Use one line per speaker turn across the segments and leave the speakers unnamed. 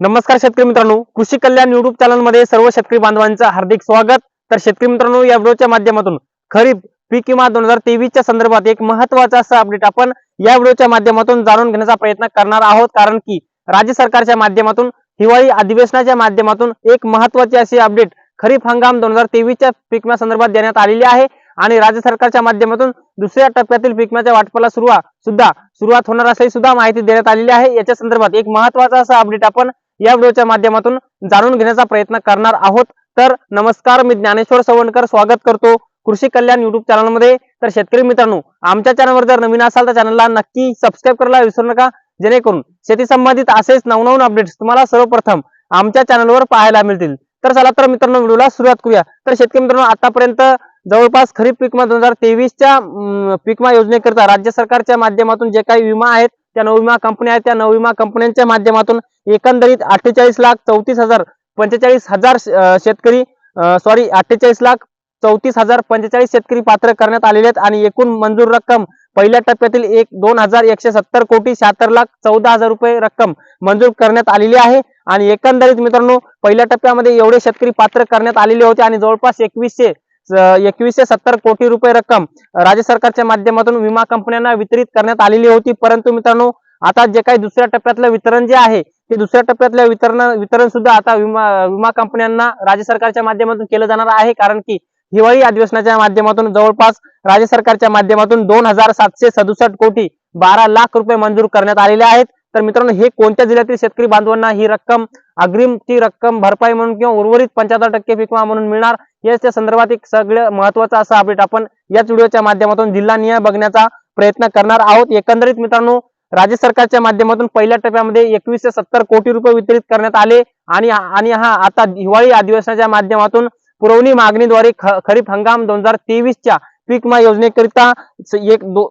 नमस्कार शेतकरी मित्रांनो. कृषी कल्याण युट्यूब चॅनलमध्ये सर्व शेतकरी बांधवांचं हार्दिक स्वागत. तर शेतकरी मित्रांनो या व्हिडिओच्या माध्यमातून खरीप पीक विमा दोन हजार तेवीसच्या संदर्भात एक महत्त्वाचा असा अपडेट आपण या व्हिडिओच्या माध्यमातून जाणून घेण्याचा प्रयत्न करणार आहोत. कारण की राज्य सरकारच्या माध्यमातून हिवाळी अधिवेशनाच्या माध्यमातून एक महत्वाची अशी अपडेट खरीप हंगाम दोन हजार तेवीसच्या पीक संदर्भात देण्यात आलेली आहे. आणि राज्य सरकारच्या माध्यमातून दुसऱ्या टप्प्यातील पिकम्याच्या वाटपाला सुरुवात सुद्धा सुरुवात होणार असल्याची सुद्धा माहिती देण्यात आलेली आहे. याच्या संदर्भात एक महत्त्वाचा असा अपडेट आपण या व्हिडिओच्या माध्यमातून जाणून घेण्याचा प्रयत्न करणार आहोत. तर नमस्कार मी ज्ञानेश्वर सवणकर. स्वागत करतो कृषी कल्याण युट्यूब चॅनलमध्ये तर शेतकरी मित्रांनो आमच्या चॅनलवर जर नवीन असाल तर चॅनलला नक्की सबस्क्राईब करायला विसरू नका. जेणेकरून शेती संबंधित असेच नवनवीन अपडेट्स तुम्हाला सर्वप्रथम आमच्या चॅनलवर पाहायला मिळतील. तर चला तर मित्रांनो व्हिडिओला सुरुवात करूया. तर शेतकरी मित्रांनो आतापर्यंत जवळपास खरीप पीक दोन हजार तेवीसच्या पीक विमा योजनेकरिता राज्य सरकारच्या माध्यमातून जे काही विमा आहेत त्या नवविमा कंपन्या आहेत त्या नवविमा कंपन्यांच्या माध्यमातून एकंदरीत अठ्ठेचाळीस लाख चौतीस हजार पंचेचाळीस हजार शेतकरी सॉरी अठ्ठेचाळीस लाख चौतीस हजार पंचेचाळीस शेतकरी पात्र करण्यात आलेले आहेत आणि एकूण मंजूर रक्कम पहिल्या टप्प्यातील एक दोन हजार एकशे सत्तर कोटी शहात्तर लाख चौदा हजार रुपये रक्कम मंजूर करण्यात आलेली आहे. आणि एकंदरीत मित्रांनो पहिल्या टप्प्यामध्ये एवढे शेतकरी पात्र करण्यात आलेले होते आणि जवळपास एकवीसशे एकवीसशे सत्तर कोटी रुपये रक्कम राज्य सरकारच्या माध्यमातून विमा कंपन्यांना वितरित करण्यात आलेली होती. परंतु मित्रांनो आता जे काही दुसऱ्या टप्प्यातलं वितरण जे आहे ते दुसऱ्या टप्प्यातलं वितरण वितरण सुद्धा आता विमा विमा कंपन्यांना राज्य सरकारच्या माध्यमातून केलं जाणार आहे. कारण की हिवाळी अधिवेशनाच्या माध्यमातून जवळपास राज्य सरकारच्या माध्यमातून दोन हजार सातशे सदुसष्ट कोटी बारा लाख रुपये मंजूर करण्यात आलेले आहेत. तर मित्रांनो हे कोणत्या जिल्ह्यातील शेतकरी बांधवांना ही रक्कम अग्रिमची रक्कम भरपाई म्हणून किंवा उर्वरित पंच्याहत्तर टक्के पीक विमा म्हणून मिळणार याच्या संदर्भात एक सगळं महत्त्वाचा असा अपडेट आपण याच व्हिडिओच्या माध्यमातून जिल्हा निहाय बघण्याचा प्रयत्न करणार आहोत. एकंदरीत मित्रांनो राज्य सरकारच्या माध्यमातून पहिल्या टप्प्यामध्ये एकवीसशे सत्तर कोटी रुपये वितरित करण्यात आले आणि आणि हा आता हिवाळी अधिवेशनाच्या माध्यमातून पुरवणी मागणीद्वारे खरीप हंगाम दोन हजार तेवीसच्या पीक विमा योजनेकरिता एक दो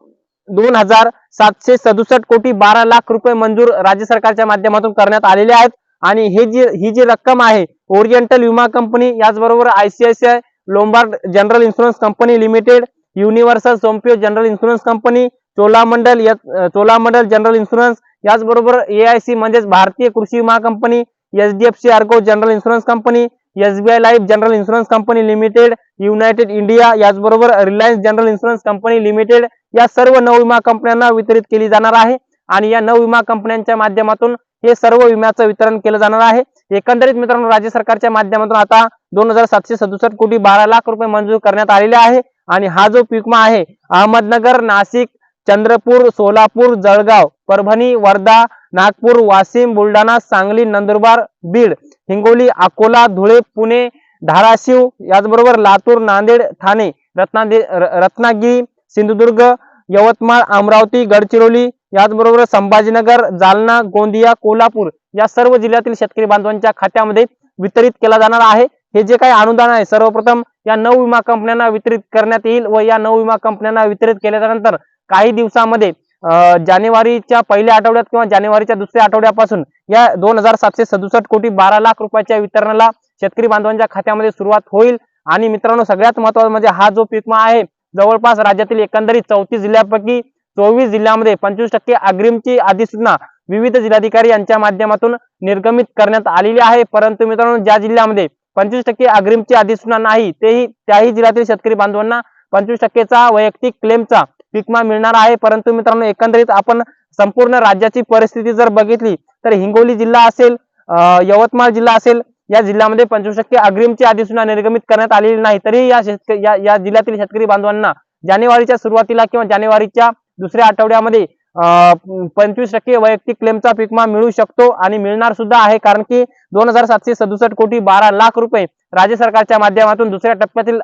दोन हजार सातशे सदुसष्ट कोटी बारा लाख रुपये मंजूर राज्य सरकारच्या माध्यमातून करण्यात आलेले आहेत. आणि हे जी ही जी रक्कम आहे ओरिएंटल विमा कंपनी याचबरोबर ICICI Lombard general insurance company limited Universal Sompo general insurance company Cholamandalam Cholamandalam general insurance याचबरोबर एआयसी म्हणजेच भारतीय कृषी विमा company HDFC Ergo general insurance company SBI life general insurance company limited United India याचबरोबर Reliance general insurance company limited या सर्व नवविमा कंपन्यांना वितरित केली जाणार आहे. आणि या नवविमा कंपन्यांच्या माध्यमातून हे सर्व विम्याचं वितरण केलं जाणार आहे. एकंदरीत मित्रांनो राज्य सरकारच्या माध्यमातून आता दोन हजार सातशे सदुसष्ट कोटी बारा लाख रुपये मंजूर करण्यात आलेले आहे. आणि हा जो पीकमा आहे अहमदनगर नाशिक चंद्रपूर सोलापूर जळगाव परभणी वर्धा नागपूर वाशिम बुलढाणा सांगली नंदुरबार बीड हिंगोली अकोला धुळे पुणे धाराशिव याचबरोबर लातूर नांदेड ठाणे रत्नादे रत्नागिरी सिंधुदुर्ग यवतमाळ अमरावती गडचिरोली याचबरोबर संभाजीनगर जालना गोंदिया कोल्हापूर या सर्व जिल्ह्यातील शेतकरी बांधवांच्या खात्यामध्ये वितरित केला जाणार आहे. हे जे काही अनुदान आहे सर्वप्रथम या नऊ विमा कंपन्यांना वितरित करण्यात येईल व या नऊ विमा कंपन्यांना वितरित केल्यानंतर काही दिवसामध्ये जानेवारीच्या पहिल्या आठवड्यात किंवा जानेवारीच्या दुसऱ्या आठवड्यापासून या दोन हजार सातशे सदुसष्ट कोटी बारा लाख रुपयाच्या वितरणाला शेतकरी बांधवांच्या खात्यामध्ये सुरुवात होईल. आणि मित्रांनो सगळ्यात महत्वाचं म्हणजे हा जो पीकमा आहे जवळपास राज्यातील एकंदरीत चौतीस जिल्ह्यापैकी चोवीस जिल्ह्यामध्ये पंचवीस टक्के अग्रिमची अधिसूचना विविध जिल्हाधिकारी यांच्या माध्यमातून निर्गमित करण्यात आलेली आहे. परंतु मित्रांनो ज्या जिल्ह्यामध्ये पंचवीस टक्के अग्रिमची अधिसूचना नाही तेही त्याही जिल्ह्यातील शेतकरी बांधवांना पंचवीस टक्केचा वैयक्तिक क्लेमचा पिकमा मिळणार आहे. परंतु मित्रांनो एकंदरीत आपण संपूर्ण राज्याची परिस्थिती जर बघितली तर हिंगोली जिल्हा असेल यवतमाळ जिल्हा असेल या जिल्ह्यामध्ये पंचवीस टक्के अग्रिमची अधिसूचना निर्गमित करण्यात आलेली नाही. तरी या शेतकरी या या जिल्ह्यातील शेतकरी बांधवांना जानेवारीच्या सुरुवातीला किंवा जानेवारीच्या दुसऱ्या आठवड्यामध्ये पंचवीस टक्के वैयक्तिक क्लेमचा पिकमा विमा मिळू शकतो आणि मिळणार सुद्धा आहे. कारण की दोन हजार सातशे सदुसष्ट कोटी बारा लाख रुपये राज्य सरकारच्या माध्यमातून दुसऱ्या टप्प्यातील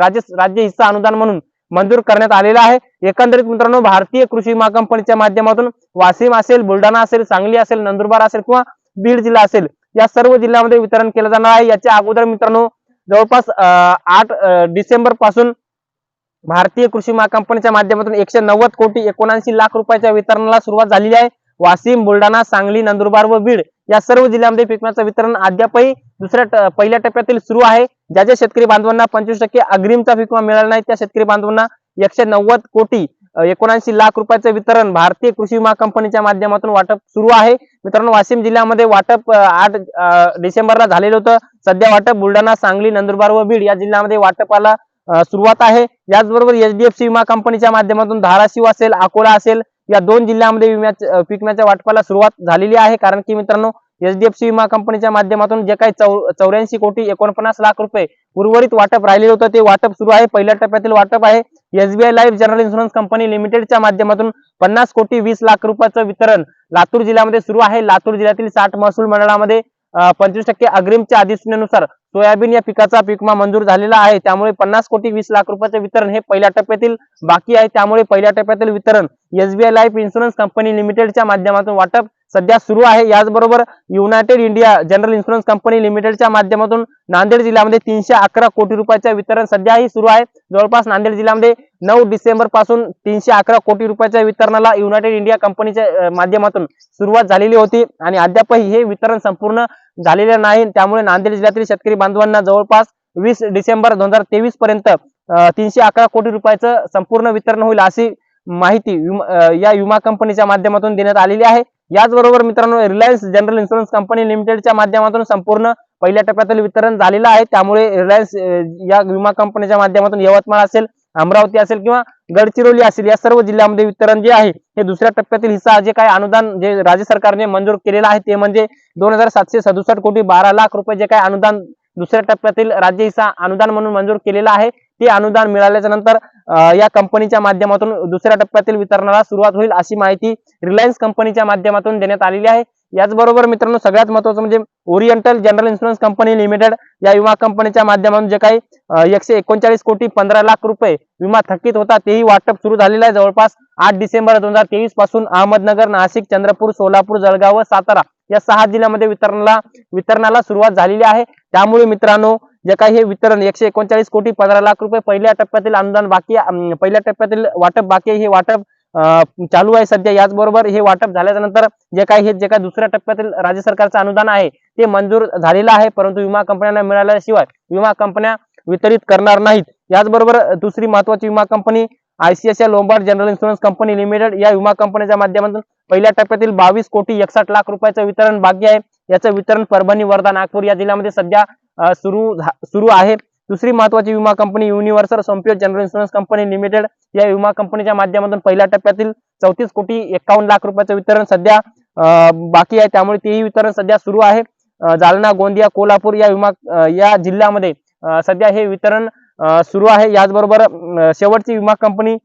राज्य राज्य हिस्सा अनुदान म्हणून मंजूर करण्यात आलेला आहे. एकंदरीत मित्रांनो भारतीय कृषी विमा कंपनीच्या माध्यमातून वाशिम असेल बुलढाणा असेल सांगली असेल नंदुरबार असेल किंवा बीड जिल्हा असेल या सर्व जिल्ह्यामध्ये वितरण केलं जाणार आहे. याच्या अगोदर मित्रांनो जवळपास आठ डिसेंबरपासून भारतीय कृषी कंपनीच्या माध्यमातून एकशे नव्वद कोटी एकोणऐंशी लाख रुपयाच्या वितरणाला सुरुवात झालेली आहे. वाशिम बुलढाणा सांगली नंदुरबार व बीड या सर्व जिल्ह्यामध्ये पिकण्याचं वितरण अद्यापही दुसऱ्या पहिल्या टप्प्यातील सुरू आहे. ज्या ज्या शेतकरी बांधवांना पंचवीस टक्के अग्रिमचा पीक मिळाला नाही त्या शेतकरी बांधवांना एकशे नव्वद कोटी एकोणऐंशी लाख रुपयाचं वितरण भारतीय कृषी विमा कंपनीच्या माध्यमातून वाटप सुरू आहे. मित्रांनो वाशिम जिल्ह्यामध्ये वाटप आठ डिसेंबरला झालेलं होतं. सध्या वाटप बुलढाणा सांगली नंदुरबार व बीड या जिल्ह्यामध्ये वाटपाला सुरुवात आहे. याचबरोबर एचडीएफसी विमा कंपनीच्या माध्यमातून धाराशिव असेल अकोला असेल या दोन जिल्ह्यामध्ये विम्याच्या पीक विम्याच्या वाटपाला सुरुवात झालेली आहे. कारण की मित्रांनो एचडीएफसी विमा कंपनीच्या माध्यमातून जे काही चौ चौऱ्याऐंशी कोटी एकोणपन्नास लाख रुपये उर्वरित वाटप राहिलेलं होतं. ते वाटप सुरू आहे. पहिल्या टप्प्यातील वाटप आहे. SBI life general insurance company लिमिटेडच्या माध्यमातून पन्नास कोटी वीस लाख रुपयाचं वितरण लातूर जिल्ह्यामध्ये सुरू आहे. लातूर जिल्ह्यातील साठ महसूल मंडळामध्ये पंचवीस टक्के अग्रिमच्या अधिसूचनेनुसार सोयाबीन या पिकाचा पिकमा विमा मंजूर झालेला आहे. त्यामुळे पन्नास कोटी वीस लाख रुपयाचे वितरण हे पहिल्या टप्प्यातील बाकी आहे. त्यामुळे पहिल्या टप्प्यातील वितरण एसबीआय लाईफ इन्शुरन्स कंपनी लिमिटेडच्या माध्यमातून वाटप सध्या सुरू आहे. याचबरोबर United India general insurance company लिमिटेडच्या माध्यमातून नांदेड जिल्ह्यामध्ये तीनशे अकरा कोटी रुपयाचे वितरण सध्याही सुरू आहे. जवळपास नांदेड जिल्ह्यामध्ये नऊ डिसेंबरपासून तीनशे अकरा कोटी रुपयाच्या वितरणाला युनायटेड इंडिया कंपनीच्या माध्यमातून सुरुवात झालेली होती आणि अद्यापही हे वितरण संपूर्ण झालेले नाही. त्यामुळे नांदेड जिल्ह्यातील शेतकरी बांधवांना जवळपास वीस डिसेंबर दोन हजार तेवीस पर्यंत तीनशे अकरा कोटी रुपयाचं संपूर्ण वितरण होईल अशी माहिती विमा- या विमा कंपनीच्या माध्यमातून देण्यात आलेली आहे. याचबरोबर मित्रांनो रिलायन्स जनरल इन्शुरन्स कंपनी लिमिटेडच्या माध्यमातून संपूर्ण पहिल्या टप्प्यातील वितरण झालेलं आहे. त्यामुळे रिलायन्स या विमा कंपनीच्या माध्यमातून यवतमाळ असेल अमरावती असेल किंवा गडचिरोली असेल या सर्व जिल्ह्यामध्ये वितरण जे आहे हे दुसऱ्या टप्प्यातील हिस्सा जे काही अनुदान जे राज्य सरकारने मंजूर केलेलं आहे ते म्हणजे दोन हजार सातशे सदुसष्ट कोटी बारा लाख रुपये जे काही अनुदान दुसऱ्या टप्प्यातील राज्य हिस्सा अनुदान म्हणून मंजूर केलेलं आहे. ते अनुदान मिळाल्याच्या नंतर या कंपनीच्या माध्यमातून दुसऱ्या टप्प्यातील वितरणाला सुरुवात होईल अशी माहिती रिलायन्स कंपनीच्या माध्यमातून देण्यात आलेली आहे. याचबरोबर मित्रांनो सगळ्यात महत्वाचं म्हणजे Oriental general insurance company limited या विमा कंपनीच्या माध्यमातून जे काही एकशे एकोणचाळीस कोटी पंधरा लाख रुपये विमा थकीत होता तेही वाटप सुरू झालेलं आहे. जवळपास आठ डिसेंबर दोन हजार तेवीसपासून अहमदनगर नाशिक चंद्रपूर सोलापूर जळगाव व सातारा या सहा जिल्ह्यामध्ये वितरणाला वितरणाला सुरुवात झालेली आहे. त्यामुळे मित्रांनो जे काही हे वितरण एकशे एकोणचाळीस कोटी पंधरा लाख रुपये पहिल्या टप्प्यातील अनुदान बाकी पहिल्या टप्प्यातील वाटप बाकी हे वाटप चालू आहे सध्या. याचबरोबर हे वाटप झाल्याच्यानंतर जे काही हे जे काही दुसऱ्या टप्प्यातील राज्य सरकारचं अनुदान आहे ते मंजूर झालेलं आहे. परंतु विमा कंपन्यांना मिळाल्याशिवाय विमा कंपन्या वितरित करणार नाहीत. याचबरोबर दुसरी महत्वाची विमा company ICICI Lombard general insurance company limited या विमा कंपनीच्या माध्यमातून पहिल्या टप्प्यातील बावीस कोटी एकसष्ट लाख रुपयाचं वितरण बाकी आहे. याचं वितरण परभणी वर्धा नागपूर या जिल्ह्यामध्ये सध्या सुरू झा- सुरू आहे. दुसरी महत्वाची विमा company Universal Sompo general insurance company limited. या विमा कंपनीच्या माध्यमातून पहिल्या टप्प्यातील चौतीस कोटी एकावन्न लाख रुपयाचं वितरण सध्या बाकी आहे. त्यामुळे तेही वितरण सध्या सुरू आहे. जालना गोंदिया कोल्हापूर या विमा या जिल्ह्यामध्ये सध्या हे वितरण सुरू आहे. याचबरोबर शेवटची विमा company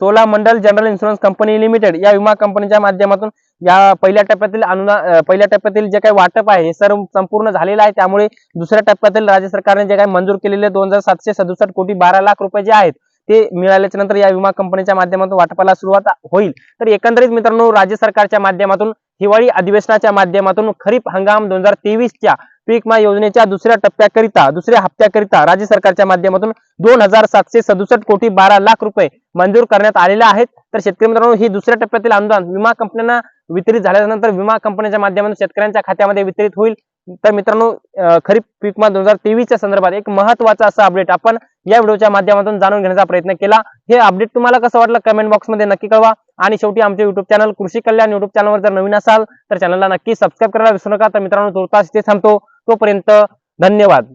Cholamandalam general insurance company limited या विमा कंपनीच्या माध्यमातून या पहिल्या टप्प्यातील अनुदान पहिल्या टप्प्यातील जे काही वाटप आहे हे सर्व संपूर्ण झालेलं आहे. त्यामुळे दुसऱ्या टप्प्यातील राज्य सरकारने जे काही मंजूर केलेले दोन हजार सातशे सदुसष्ट कोटी बारा लाख रुपये जे आहेत ते मिळाल्याच्या नंतर या विमा कंपनीच्या माध्यमातून वाटपाला सुरुवात होईल. तर एकंदरीत मित्रांनो राज्य सरकारच्या माध्यमातून हिवाळी अधिवेशनाच्या माध्यमातून खरीप हंगाम दोन हजार तेवीसच्या पीक विमा योजनेच्या दुसऱ्या टप्प्याकरिता दुसऱ्या हप्त्याकरिता राज्य सरकारच्या माध्यमातून दोन हजार सातशे सदुसष्ट कोटी बारा लाख रुपये मंजूर करण्यात आलेले आहेत. तर शेतकरी मित्रांनो ही दुसऱ्या टप्प्यातील अनुदान विमा कंपन्यांना वितरित झाल्यानंतर विमा कंपन्यांच्या माध्यमातून शेतकऱ्यांच्या खात्यामध्ये वितरित होईल. तर मित्रांनो खरीप पीक दोन हजार तेवीसच्या संदर्भात एक महत्त्वाचा असं अपडेट आपण या व्हिडिओच्या माध्यमातून जाणून घेण्याचा प्रयत्न केला. हे अपडेट तुम्हाला कसं वाटलं कमेंट बॉक्समध्ये नक्की कळवा. आणि शेवटी आमचे युट्यूब चॅनल कृषी कल्याण युट्यूब चॅनलवर जर नवीन असाल तर चॅनलला नक्की सबस्क्राईब करायला विसरू नका. तर मित्रांनो तुर्तास इथे थांबतो. तोपर्यंत धन्यवाद.